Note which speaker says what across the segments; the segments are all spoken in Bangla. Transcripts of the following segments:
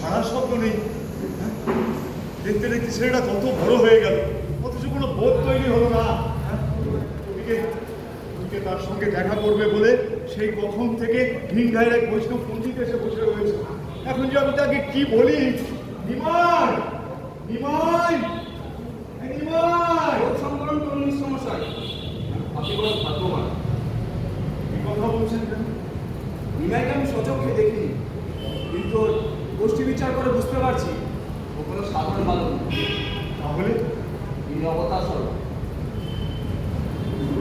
Speaker 1: সারা শব্দ নেই। হ্যাঁ? দেখতে দেখতে ছেলেটা কত বড় হয়ে গেল। অথচ কোনো বোধ তৈরি হলো না। হ্যাঁ? ওদিকে তার সঙ্গে দেখা করবে বলে সেই কখন থেকে ভিনঘাইয়ের এক বৈষ্ণব পন্ডিত এসে বসে রয়েছে। এখন যে আমি তাকে কি বলি? নিমাই! নিমাই! এই নিমাই!
Speaker 2: সংবরণ করুন সমস্যায় আপনি বড় ভাগ্যবান।
Speaker 1: কি কথা বলছেন?
Speaker 2: নিমাইকে আমি সচক্ষে দেখিনি। বালক না।
Speaker 1: তাহলে?
Speaker 2: তিনি অবতার স্বরূপ।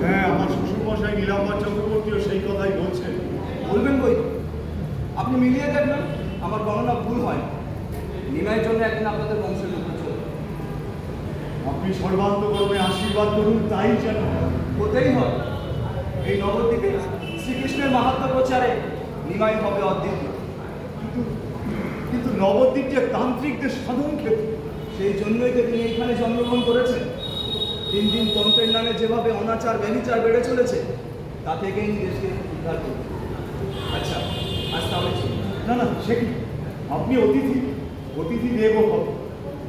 Speaker 1: হ্যাঁ আমার শ্বশুর মশাই নীলাম্বর চক্রবর্তীও সেই কথাই বলছেন।
Speaker 2: বলবেন বই আপনি মিলিয়ে দেখবেন আমার গণনা ভুল হয়। নিমাইয়ের জন্য একদিন আপনাদের বংশের লোক
Speaker 1: আপনি সর্বান্তকর্মে আশীর্বাদ করুন তাই যেন
Speaker 2: হতেই হয়। এই নবদ্বীপে শ্রীকৃষ্ণের মাহাত্ম প্রচারে নিমাই হবে অদ্বিতীয়।
Speaker 1: কিন্তু কিন্তু নবদ্বীপ যে তান্ত্রিকদের সাধন ক্ষেত্র
Speaker 2: সেই জন্যই তো তিনি এখানে জন্মগ্রহণ করেছেন। দিন দিন তন্ত্রের নামে যেভাবে অনাচার ব্যবিচার বেড়ে চলেছে, তা থেকেই দেশকে উদ্ধার করবে আচ্ছা আজ তাহলে
Speaker 1: না না সে কি আপনি অতিথি অতিথি দেব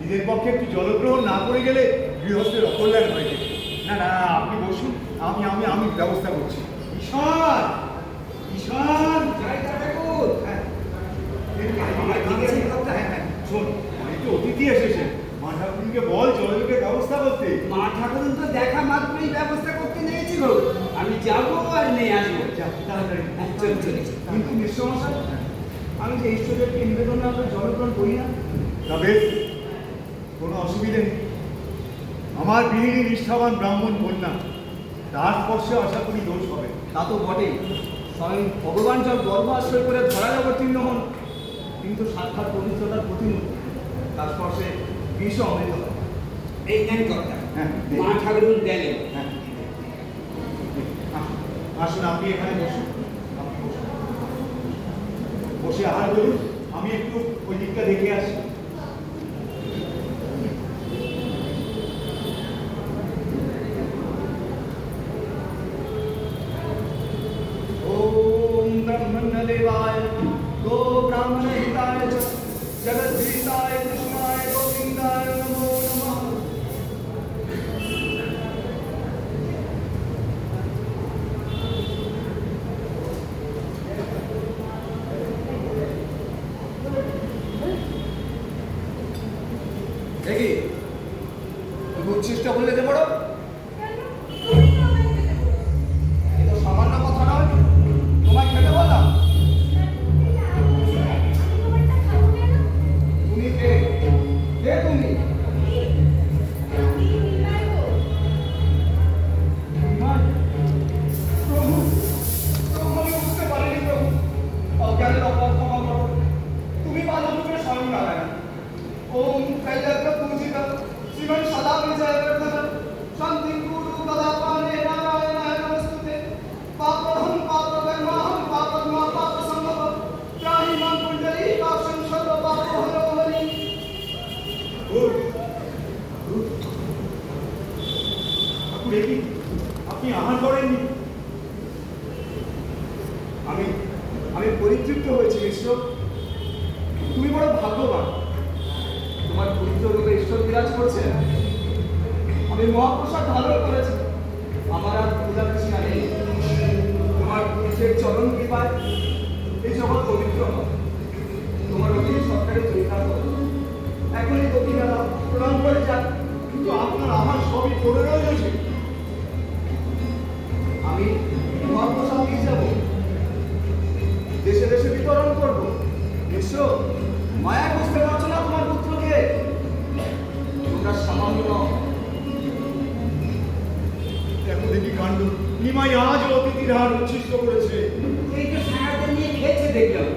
Speaker 1: নিজের পক্ষে একটু জলগ্রহণ না করে গেলে গৃহস্থের অকল্যাণ হয়ে যাবে না না আপনি বসুন, আমি আমি আমি ব্যবস্থা করছি। ঈশান
Speaker 2: যাই তা ঠাকুর।
Speaker 1: হ্যাঁ হ্যাঁ শোন অনেক তো অতিথি এসেছে মা ঠাকুরকে বল জলযোগের ব্যবস্থা করতে
Speaker 3: মা ঠাকুরন তো দেখা মাত্রই ব্যবস্থা করতে নিয়েছিল। আমি যাব আর নিয়ে আসব।
Speaker 1: যা, তাড়াতাড়ি।
Speaker 3: চল চল
Speaker 2: কিন্তু নিঃসমস্যা আমি যে ঈশ্বরদেরকে নিবেদন করে জলগ্রহণ করি না।
Speaker 1: তবে কোনো অসুবিধে নেই। আমার গৃহিণী নিষ্ঠাবান ব্রাহ্মণ কন্যা তার স্পর্শে আশা করি দোষ হবে।
Speaker 2: তা তো বটেই। স্বয়ং ভগবান যখন গর্ভ আশ্রয় করে ধরা অবতীর্ণ হন কিন্তু সাক্ষাৎ পবিত্রতার প্রতিমূর্তি। তার স্পর্শে
Speaker 3: এই নেন কথা
Speaker 1: হ্যাঁ,
Speaker 3: মা ঠাকুরুন গেলেন।
Speaker 1: হ্যাঁ আসুন, আপনি এখানে বসুন। আপনি বসুন। বসে আহার করুন। আমি একটু ওই দিকটা দেখে আসি।
Speaker 2: চেষ্টা করলে যে বড়? এ
Speaker 1: আপনি আহার করেননি।
Speaker 2: আমি আমি পরিতৃপ্ত হয়েছি, মিশ্র। তুমি বড় ভাগ্যবান। তোমার পবিত্র রূপে ঈশ্বর বিরাজ করছে আমি মহাপ্রসাদ ধারণ করেছি। আমার আর পূজা কৃষ্ণা নেই। তোমার পুরুষের চরণ কৃপায় এই জগৎ পবিত্র হয়। তোমার অতি সরকারে চরিতার্থ এখনই দক্ষিণারা প্রণাম করে যান।
Speaker 1: কিন্তু আপনার আমার সবই পড়ে রয়েছে দেখি কাণ্ড। নিমাই আজ অতিথির হার উচ্ছিষ্ট করেছে।
Speaker 3: এই তো সারাদিন নিয়ে খেয়েছে দেখলাম।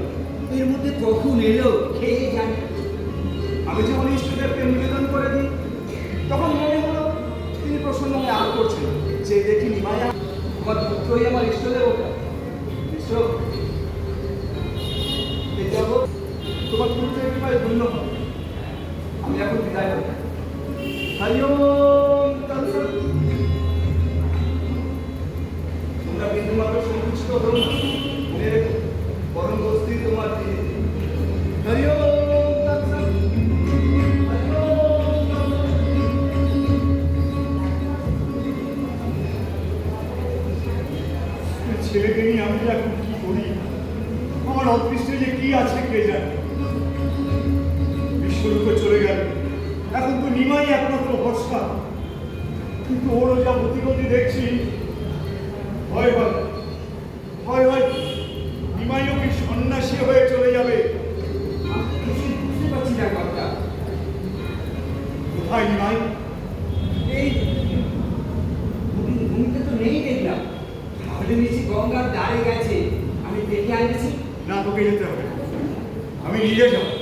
Speaker 3: এর মধ্যে কখন এলো খেয়ে জানি।
Speaker 2: আমি যখন ইষ্টদেবকে নিবেদন করে দিই তখন মনে হলো তিনি প্রসন্ন আর করছেন যে দেখি নিমায়া আমার পুত্রই আমার ইষ্টদেবতা। ছেলেকে নিয়ে আমি এখন কি করি? আমার অদৃষ্টে যে কি আছে কে
Speaker 1: জানে? বিশ্বরূপ চলে গেল। এখন তো নিমাই একমাত্র ভরসা কিন্তু ওরও যা প্রতিগতি দেখছি, ভয় পাবে। তোকে যেতে হবে। আমি নিজে যাব।